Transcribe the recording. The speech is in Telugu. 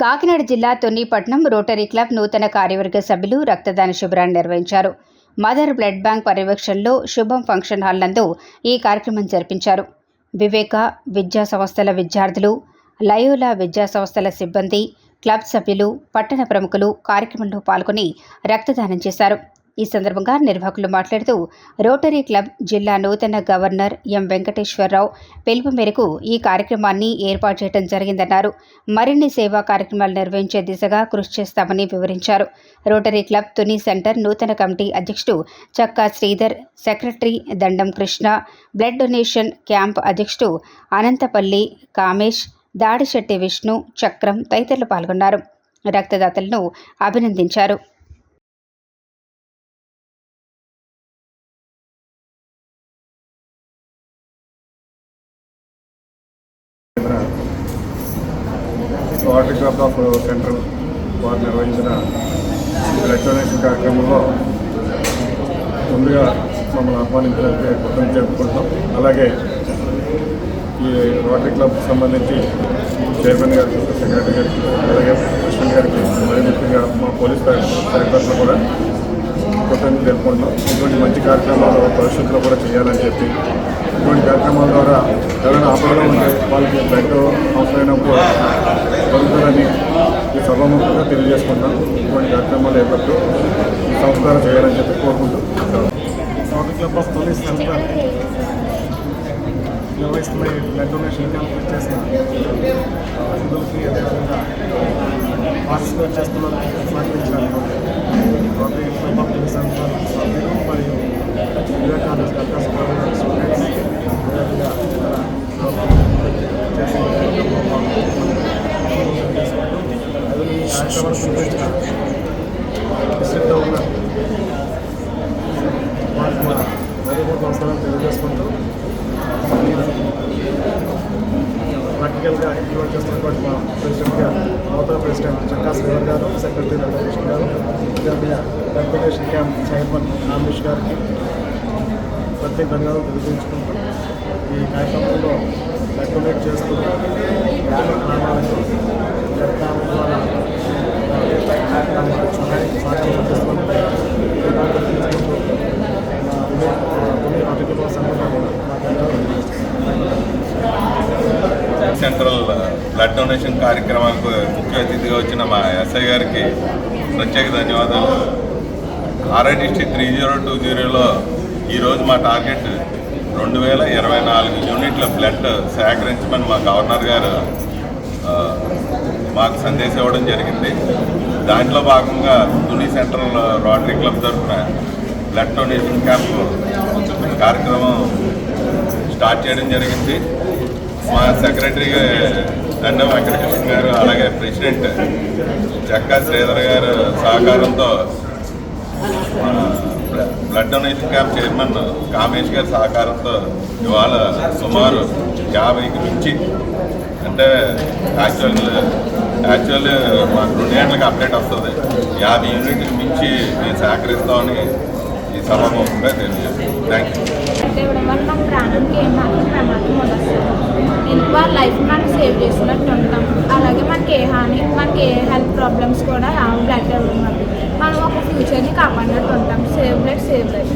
కాకినాడ జిల్లా తొన్నిపట్నం రోటరీ క్లబ్ నూతన కార్యవర్గ సభ్యులు రక్తదాన శిబిరాన్ని నిర్వహించారు. మదర్ బ్లడ్ బ్యాంక్ పర్యవేక్షణలో శుభం ఫంక్షన్ హాల్ నందు ఈ కార్యక్రమం జరిపించారు. వివేక విద్యా సంస్థల విద్యార్థులు లయోలా విద్యా సంస్థల సిబ్బంది క్లబ్ సభ్యులు పట్టణ ప్రముఖులు కార్యక్రమంలో పాల్గొని రక్తదానం చేశారు. ఈ సందర్భంగా నిర్వాహకులు మాట్లాడుతూ రోటరీ క్లబ్ జిల్లా నూతన గవర్నర్ ఎం వెంకటేశ్వరరావు పిలుపు మేరకు ఈ కార్యక్రమాన్ని ఏర్పాటు చేయడం జరిగిందన్నారు. మరిన్ని సేవా కార్యక్రమాలు నిర్వహించే దిశగా కృషి చేస్తామని వివరించారు. రోటరీ క్లబ్ తుని సెంటర్ నూతన కమిటీ అధ్యక్షుడు చక్కా శ్రీధర్ సెక్రటరీ దండం కృష్ణ బ్లడ్ డొనేషన్ క్యాంప్ అధ్యక్షుడు అనంతపల్లి కామేష్ దాడిశెట్టి విష్ణు చక్రం తదితరులు పాల్గొన్నారు. రక్తదాతలను అభినందించారు. రోటరీ క్లబ్ ఆఫ్ సెంట్రల్ వారు నిర్వహించిన బ్లడ్ డొనేషన్ కార్యక్రమంలో ముందుగా మమ్మల్ని ఆహ్వానించడానికి కృతజ్ఞత చెప్పుకుంటాం అలాగే ఈ రోటరీ క్లబ్ సంబంధించి చైర్మన్ గారికి సెక్రటరీ గారికి అలాగే ప్రెసిడెంట్ గారికి మరి ముఖ్యంగా మా పోలీస్ డైరెక్టర్లు కూడా కృతజ్ఞత తెలుపుకుంటాం ఇటువంటి మంచి కార్యక్రమాలు భవిష్యత్తులో కూడా చేయాలని చెప్పి ఇటువంటి కార్యక్రమాల ద్వారా ఎవరైనా ఆపదలో ఉంటే వాళ్ళకి బ్లడ్ అవసరమైనప్పుడు దొరుకుతుందని ఈ సభాముఖంగా తెలియజేసుకుంటాం. ఇటువంటి కార్యక్రమాలు ఏర్పడుతూ ఈ సంస్థ చేయాలని చెప్పి కోరుకుంటాం. Rotary Club of police centre నిర్వహిస్తున్న బ్లడ్ డొనేషన్ క్యాంప్ చేసిన హిందువులకి అదేవిధంగా పార్టిసిపేట్ చేస్తున్నారు సహకరించడానికి రోటరీ సభ్యులు మరియు వివేకానంద కర్కస్ స్టూడెంట్స్ అదేవిధంగా చూపించిన ఉన్న వారికి తెలియజేసుకుంటూ ప్రాక్టికల్గా ఇంప్లిమెంట్ చేస్తున్నటువంటి మా ప్రెసిడెంట్ గారు నూతన ప్రెసిడెంట్ చక్కా శ్రీధర్ గారు సెక్రటరీ వెంకటేష్ గారు అదేవిధంగా వెంకటేషన్ క్యాంప్ చైర్మన్ రామేష్ గారికి ప్రత్యేక ధన్యవాదాలు తెలియజేసుకుంటూ ఈ కార్యక్రమంలో డెకరేట్ చేస్తూ గ్రామ గ్రామాలకు రక్తాల ద్వారా కార్యక్రమాలు సహాయ సహకారం చేస్తున్న తెలియజేసుకుంటూ సెంట్రల్ బ్లడ్ డొనేషన్ కార్యక్రమాలకు ముఖ్య అతిథిగా వచ్చిన మా ఎస్ఐ గారికి ప్రత్యేక ధన్యవాదాలు. RI district three zero two జీరోలో ఈరోజు మా టార్గెట్ రెండు వేల ఇరవై నాలుగు యూనిట్ల బ్లడ్ సేకరించమని మా గవర్నర్ గారు మాకు సందేశం ఇవ్వడం జరిగింది. దాంట్లో భాగంగా తుని సెంట్రల్ రోటరీ క్లబ్ తరఫున బ్లడ్ డొనేషన్ క్యాంప్ కార్యక్రమం స్టార్ట్ చేయడం జరిగింది. మా సెక్రటరీ దండం వెంకటకృష్ణ గారు అలాగే ప్రెసిడెంట్ చక్కా శ్రీధర్ గారు సహకారంతో మా blood donation camp chairman Kamesh గారి సహకారంతో ఇవాళ సుమారు యాభైకి మించి అంటే యాక్చువల్ యాక్చువల్ మాకు రెండు గంటలకు అప్డేట్ వస్తుంది. యాభై యూనిట్కి మించి మేము సహకరిస్తామని ఈ సభాముఖంగా తెలియజేస్తాం థ్యాంక్ యూ వాళ్ళ లైఫ్ మనం సేవ్ చేసినట్టు ఉంటాం. అలాగే మనకి ఏ హాని మనకి ఏ హెల్త్ ప్రాబ్లమ్స్ కూడా రావు బ్లడ్ ఇవ్వడం మనం ఒక ఫ్యూచర్ని కాపాడినట్టు ఉంటాం. Save blood save life.